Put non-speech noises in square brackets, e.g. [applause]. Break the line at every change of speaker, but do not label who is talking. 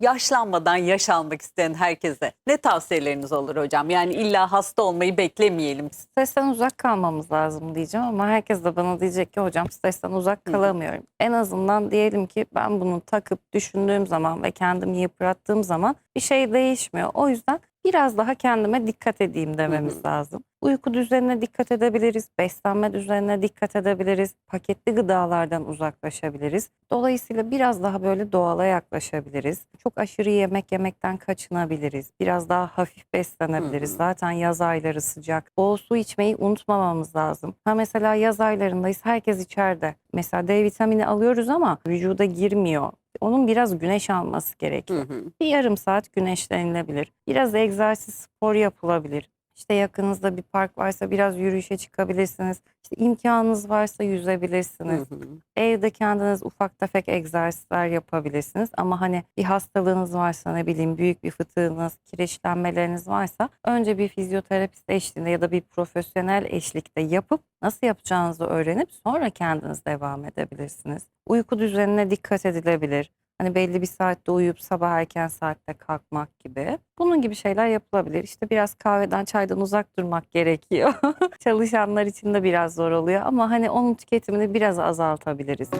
yaşlanmadan yaş almak isteyen herkese ne tavsiyeleriniz olur hocam? Yani illa hasta olmayı beklemeyelim.
Stresten uzak kalmamız lazım diyeceğim ama herkes de bana diyecek ki hocam stresten uzak
Hı hı.
kalamıyorum. En azından diyelim ki ben bunu takıp düşündüğüm zaman ve kendimi yıprattığım zaman bir şey değişmiyor. O yüzden biraz daha kendime dikkat edeyim dememiz lazım. Uyku düzenine dikkat edebiliriz, beslenme düzenine dikkat edebiliriz, paketli gıdalardan uzaklaşabiliriz. Dolayısıyla biraz daha böyle doğala yaklaşabiliriz. Çok aşırı yemek yemekten kaçınabiliriz. Biraz daha hafif beslenebiliriz. Zaten yaz ayları sıcak. Bol su içmeyi unutmamamız lazım. Ha mesela yaz aylarındayız herkes içeride. Mesela D vitamini alıyoruz ama vücuda girmiyor. Onun biraz güneş alması
Hı
gerekiyor.
hı.
Bir yarım saat güneşlenilebilir. Biraz egzersiz, spor yapılabilir. İşte yakınızda bir park varsa biraz yürüyüşe çıkabilirsiniz. İşte imkanınız varsa yüzebilirsiniz.
Hı hı.
Evde kendiniz ufak tefek egzersizler yapabilirsiniz. Ama hani bir hastalığınız varsa ne bileyim büyük bir fıtığınız, kireçlenmeleriniz varsa önce bir fizyoterapist eşliğinde ya da bir profesyonel eşlikte yapıp nasıl yapacağınızı öğrenip sonra kendiniz devam edebilirsiniz. Uyku düzenine dikkat edilebilir. Hani belli bir saatte uyuyup sabah erken saatte kalkmak gibi. Bunun gibi şeyler yapılabilir. İşte biraz kahveden, çaydan uzak durmak [laughs] gerekiyor. Çalışanlar için de biraz zor oluyor ama hani onun tüketimini biraz azaltabiliriz.